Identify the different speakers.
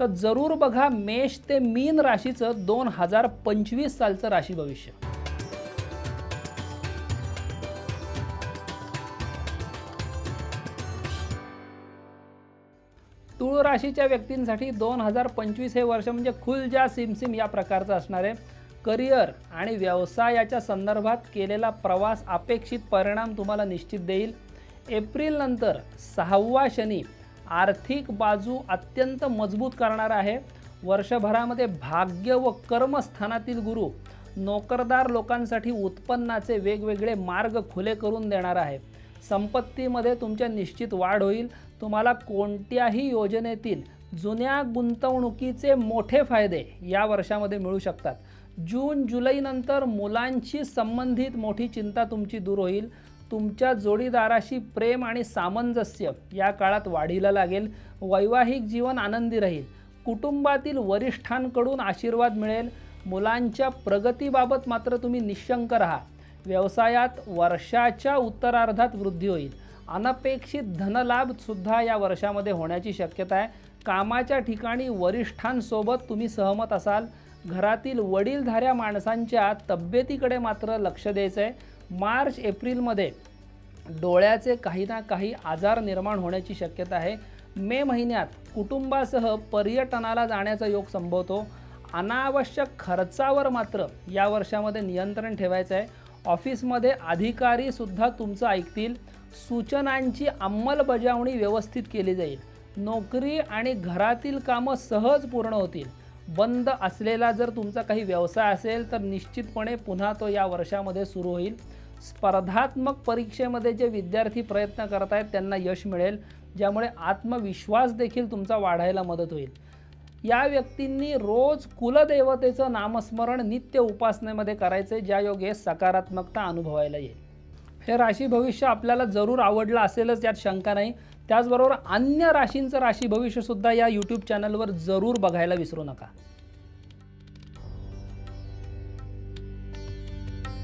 Speaker 1: तर जरूर बघा मेष ते मीन राशीचं दोन हजार पंचवीस सालचं राशी भविष्य. तुळ राशीच्या व्यक्तींसाठी दोन हजार पंचवीस हे वर्ष म्हणजे खुलजा सिमसिम या प्रकारचं असणार आहे. करिअर आणि व्यवसायाच्या संदर्भात केलेला प्रवास अपेक्षित परिणाम तुम्हाला निश्चित देईल. एप्रिलनंतर सहावा शनी आर्थिक बाजू अत्यंत मजबूत करणार आहे. वर्षभरामध्ये भाग्य व कर्मस्थानातील गुरु नोकरदार लोकांसाठी उत्पन्नाचे वेगवेगळे मार्ग खुले करून देणार आहे. संपत्तीमध्ये तुमच्या निश्चित वाढ होईल. तुम्हाला कोणत्याही योजनेतील जुन्या गुंतवणुकीचे मोठे फायदे या वर्षामध्ये मिळू शकतात. जून जुलैनंतर मुलांशी संबंधित मोठी चिंता तुमची दूर होईल. तुमच्या जोडीदाराशी प्रेम आणि सामंजस्य या काळात वाढीला लागेल वैवाहिक जीवन आनंदी राहील कुटुंबातील वरिष्ठांकडून आशीर्वाद मिळेल मुलांच्या प्रगतीबाबत मात्र तुम्ही निशंक राहा. व्यवसायात वर्षाच्या उत्तरार्धात वृद्धी होईल. अनपेक्षित धनलाभसुद्धा या वर्षामध्ये होण्याची शक्यता आहे. कामाच्या ठिकाणी वरिष्ठांसोबत तुम्ही सहमत असाल. घरातील वडीलधाऱ्या माणसांच्या तब्येतीकडे मात्र लक्ष द्यायचं आहे मार्च एप्रिलमध्ये डोळ्याचे काही ना काही आजार निर्माण होण्याची शक्यता आहे. मे महिन्यात कुटुंबासह पर्यटनाला जाण्याचा योग संभवतो. अनावश्यक खर्चावर मात्र या वर्षामध्ये नियंत्रण ठेवायचं आहे. ऑफिसमध्ये अधिकारीसुद्धा तुमचं ऐकतील. सूचनांची अंमलबजावणी व्यवस्थित केली जाईल. नोकरी आणि घरातील कामं सहज पूर्ण होतील. बंद असलेला जर तुमचा काही व्यवसाय असेल तर निश्चितपणे पुन्हा तो या वर्षामध्ये सुरू होईल. स्पर्धात्मक परीक्षेमध्ये जे विद्यार्थी प्रयत्न करत आहेत त्यांना यश मिळेल ज्यामुळे आत्मविश्वास देखील तुमचा वाढायला मदत होईल. या व्यक्तींनी रोज कुलदेवतेचं नामस्मरण नित्य उपासनेमध्ये करायचे ज्या योगे सकारात्मकता अनुभवायला येईल. हे राशी भविष्य आपल्याला जरूर आवडलं असेलच यात शंका नाही. त्याचबरोबर अन्य राशींचं राशी भविष्यसुद्धा या यूट्यूब चॅनलवर जरूर बघायला विसरू नका.